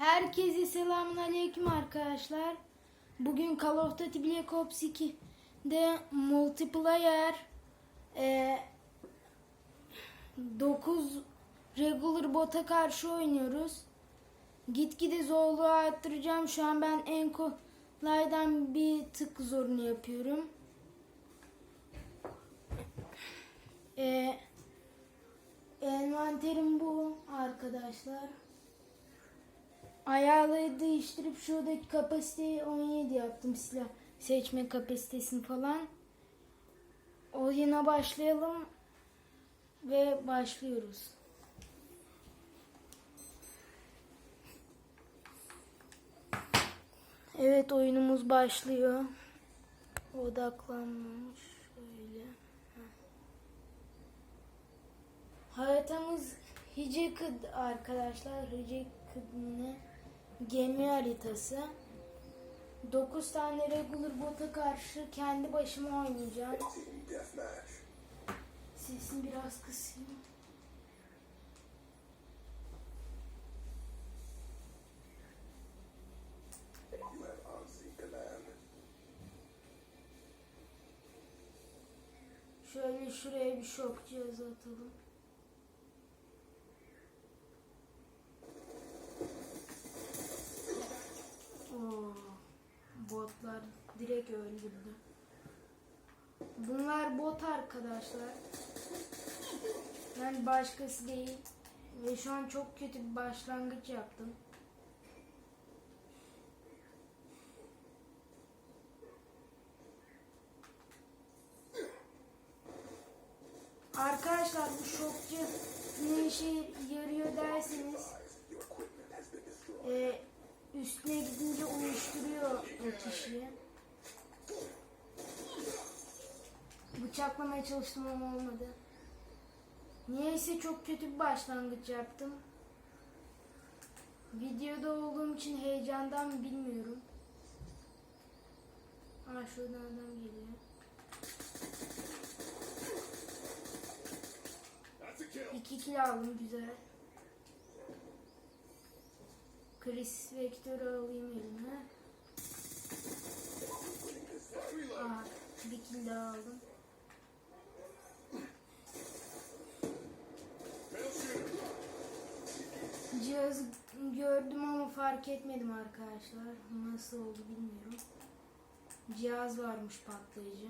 Herkese selamun aleyküm arkadaşlar. Bugün Call of Duty Black Ops 2'de multiplayer e, 9 regular bota karşı oynuyoruz. Gitgide zorluğu arttıracağım. Şu an ben en kolaydan bir tık zorunu yapıyorum. E, envanterim bu arkadaşlar. Ayarları değiştirip şuradaki kapasiteyi 17 yaptım silah seçme kapasitesini falan. Oyuna başlayalım ve başlıyoruz. Evet oyunumuz başlıyor. Odaklanmamış şöyle. Haritamız Hicekid arkadaşlar. Hicekid'in gemi haritası. 9 tane regular bota karşı kendi başıma oynayacağım. Sesini biraz kısayım. Şöyle şuraya bir şok cihazı atalım. Oo, botlar direkt öldürdü. Bunlar bot arkadaşlar. Yani başkası değil. Ve şu an çok kötü bir başlangıç yaptım. Arkadaşlar bu şokçu ne işe yarıyor derseniz e, üstüne gidince uyuşturuyor o kişiyi. Bıçaklamaya çalıştım ama olmadı. Niyeyse çok kötü bir başlangıç yaptım. Videoda olduğum için heyecandan bilmiyorum. Aa şuradan adam geliyor. İki kill aldım güzel. Chris Vector'u alayım elime. Aa, bir kill daha aldım. Cihazı gördüm ama fark etmedim arkadaşlar. Nasıl oldu bilmiyorum. Cihaz varmış patlayıcı.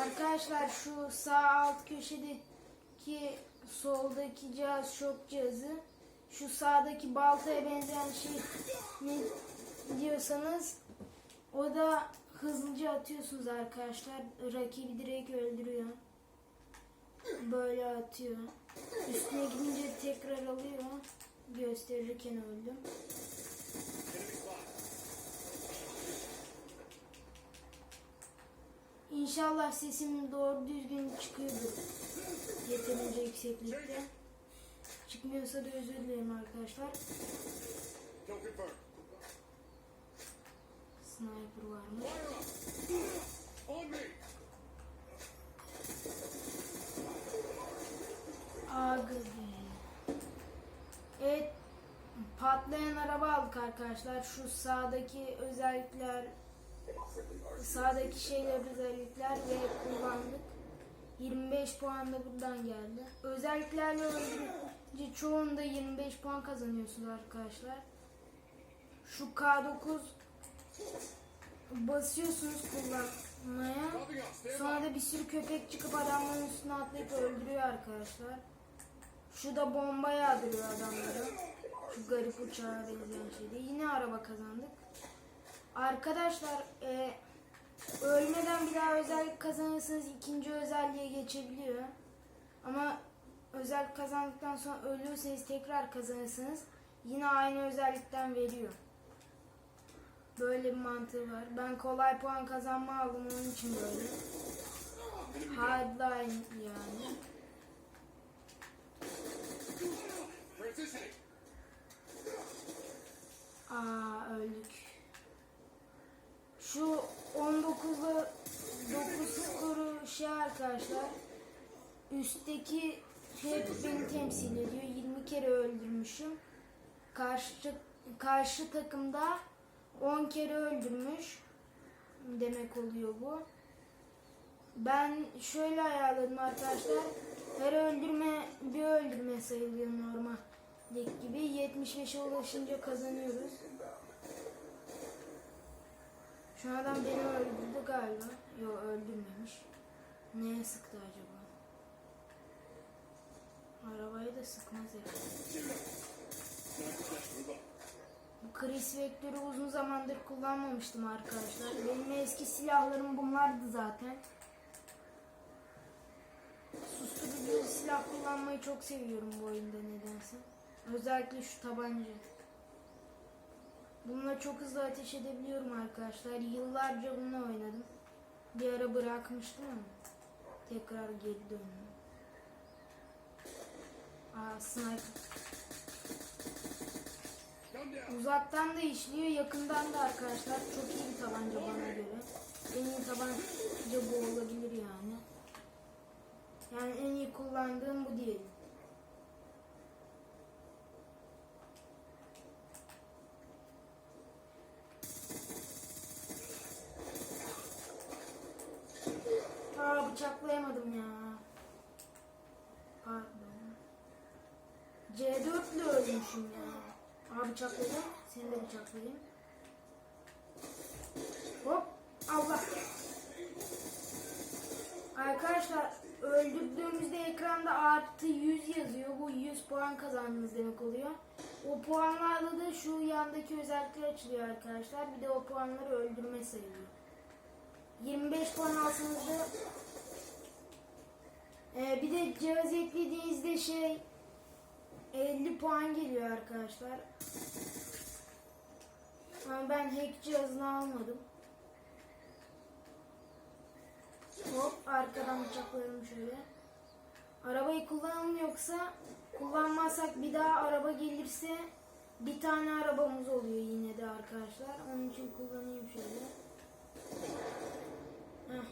Arkadaşlar şu sağ alt köşedeki soldaki cihaz şok cihazı. Şu sağdaki baltaya benzeyen şey ne diyorsanız o da hızlıca atıyorsunuz arkadaşlar. Rakibi direkt öldürüyor. Böyle atıyor. Üstüne gidince tekrar alıyor. Gösterirken öldüm. İnşallah sesim doğru düzgün çıkıyordur. Yeterince yükseklikte. Çıkmıyorsa da özür dilerim arkadaşlar. Sniper varmış. Be. Evet. Patlayan araba aldık arkadaşlar. Şu sağdaki özellikler sağdaki şeyler özellikler ve kullandık. 25 puan da buradan geldi. Özelliklerle öldürünce çoğunda 25 puan kazanıyorsunuz arkadaşlar. Şu K9 basıyorsunuz kullanmaya. Sonra da bir sürü köpek çıkıp adamların üstüne atlayıp öldürüyor arkadaşlar. Şu da bomba yağdırıyor adamlara. Şu garip uçağa benzeyen şeyde. Yine araba kazandık. Arkadaşlar e, ölmeden bir daha özellik kazanırsanız ikinci özelliğe geçebiliyor. Ama özellik kazandıktan sonra ölüyorsanız tekrar kazanırsanız yine aynı özellikten veriyor. Böyle bir mantığı var. Ben kolay puan kazanma aldım onun için böyle. Hardline yani. Aa öldük. Şu 19'da 9 skoru şey arkadaşlar. Üstteki hep beni temsil ediyor. 20 kere öldürmüşüm. Karşı karşı takımda 10 kere öldürmüş demek oluyor bu. Ben şöyle ayarladım arkadaşlar. Her öldürme bir öldürme sayılıyor normal lig gibi. 75'e ulaşınca kazanıyoruz. Şu adam beni öldürdü galiba. Yok öldürmemiş. Neye sıktı acaba? Arabayı da sıkmaz herhalde. Bu Chris Vektör'ü uzun zamandır kullanmamıştım arkadaşlar. Benim eski silahlarım bunlardı zaten. Susturucu silah kullanmayı çok seviyorum bu oyunda nedense. Özellikle şu tabanca. Bununla çok hızlı ateş edebiliyorum arkadaşlar. Yıllarca bununla oynadım. Bir ara bırakmıştım ama tekrar geri döndüm. Aa sniper. Uzaktan da işliyor, yakından da arkadaşlar. Çok iyi bir tabanca bana göre. En iyi tabanca bu olabilir yani. Yani en iyi kullandığım bu diyelim. Aa bıçakladım. Seni de bıçaklayayım. Hop. Allah. Arkadaşlar öldürdüğümüzde ekranda artı 100 yazıyor. Bu 100 puan kazandınız demek oluyor. O puanlarla da şu yandaki özellikler açılıyor arkadaşlar. Bir de o puanları öldürme sayılıyor. 25 puan alsanız da Ee, bir de cihaz eklediğinizde şey 50 puan geliyor arkadaşlar. Ama ben hack cihazını almadım. Hop arkadan bıçaklarım şöyle. Arabayı kullanalım yoksa kullanmazsak bir daha araba gelirse bir tane arabamız oluyor yine de arkadaşlar. Onun için kullanayım şöyle. Heh,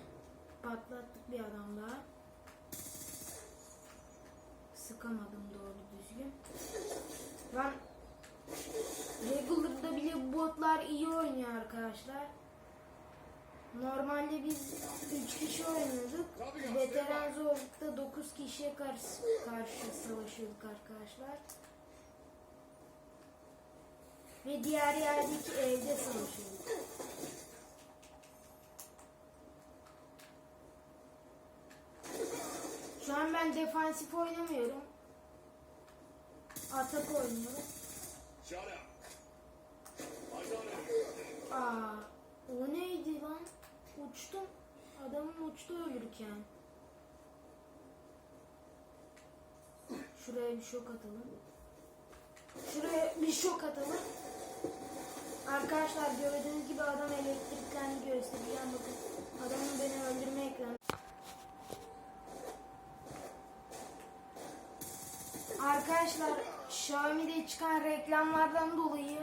patlattık bir adam daha. Sıkamadım doğru Ben Regular'da bile botlar iyi oynuyor arkadaşlar. Normalde biz 3 kişi oynuyorduk. Veteran zorlukta 9 kişiye karşı, karşı savaşıyorduk arkadaşlar. Ve diğer yerdeki evde savaşıyorduk. Şu an ben defansif oynamıyorum. Atak oynuyorum. Aa, o neydi lan? Uçtum. Adamın uçtu ölürken. Şuraya bir şok atalım. Şuraya bir şok atalım. Arkadaşlar gördüğünüz gibi adam elektriklendi göstereceğim bakın. Adamın beni öldürme ekranı. Arkadaşlar Xiaomi'de çıkan reklamlardan dolayı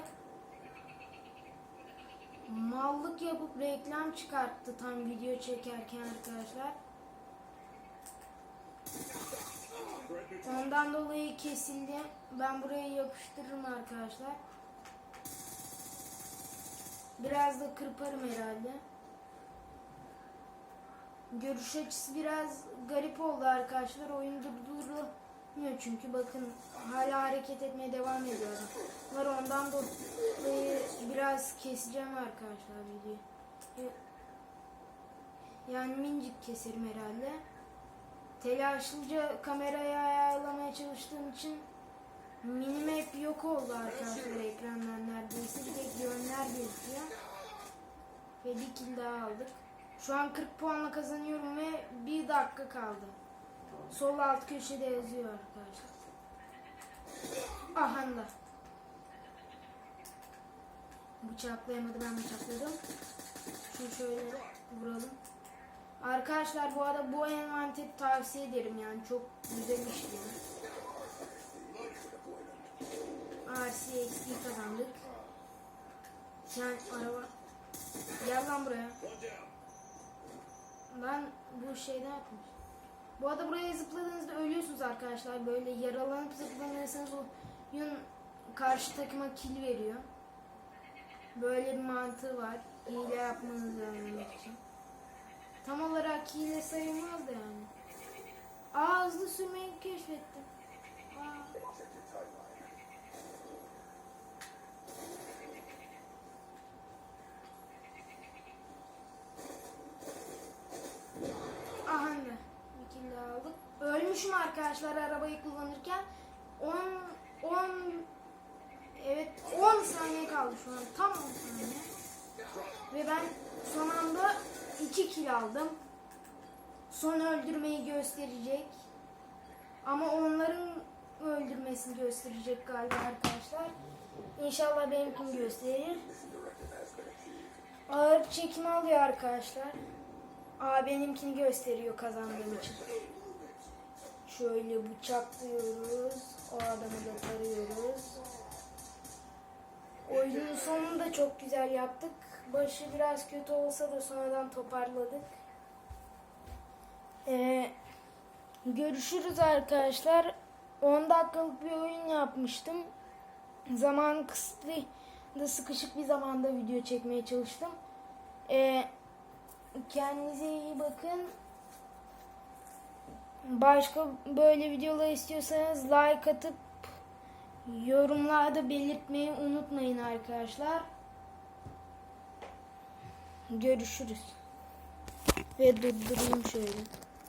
mallık yapıp reklam çıkarttı tam video çekerken arkadaşlar. Ondan dolayı kesildi. Ben buraya yapıştırırım arkadaşlar. Biraz da kırparım herhalde. Görüş açısı biraz garip oldu arkadaşlar. Oyun durdurulamıyor çünkü bakın hala hareket etmeye devam ediyorum. Var ondan dolayı biraz keseceğim arkadaşlar videoyu. Yani mincik keserim herhalde. Telaşlıca kamerayı ayarlamaya çalıştığım için minimap yok oldu arkadaşlar ekrandan neredeyse. Bir tek yönler gözüküyor. Ve bir kill daha aldık. Şu an 40 puanla kazanıyorum ve bir dakika kaldı. Sol alt köşede yazıyor arkadaşlar. Aha da. Bıçaklayamadı ben bıçakladım. Şunu şöyle vuralım. Arkadaşlar bu arada bu envanteri tavsiye ederim yani çok güzel işliyor. RCXP kazandık. Yani araba... Gel lan buraya. Lan bu şeyden atmış. Bu arada buraya zıpladığınızda ölüyorsunuz arkadaşlar. Böyle yaralanıp zıplanırsanız oyun karşı takıma kill veriyor. Böyle bir mantığı var. Hile yapmanızı anlamak için. Tam olarak hile sayılmaz da yani. Aa hızlı sürmeyi keşfettim. Aa. Aha da bir kill daha aldık. Arkadaşlar arabayı kullanırken. 10 10 Evet 10 saniye kaldı şu an. Tam 10 saniye. Ve ben son anda 2 kill aldım. Son öldürmeyi gösterecek. Ama onların öldürmesini gösterecek galiba arkadaşlar. İnşallah benimkini gösterir. Ağır çekim alıyor arkadaşlar. Aa benimkini gösteriyor kazandığım için. Şöyle bıçaklıyoruz. O adamı da tarıyoruz. Oyunun sonunu da çok güzel yaptık. Başı biraz kötü olsa da sonradan toparladık. Ee, görüşürüz arkadaşlar. 10 dakikalık bir oyun yapmıştım. Zaman kısıtlı da sıkışık bir zamanda video çekmeye çalıştım. Ee, kendinize iyi bakın. Başka böyle videolar istiyorsanız like atıp yorumlarda belirtmeyi unutmayın arkadaşlar. Görüşürüz. Ve durdurayım şöyle.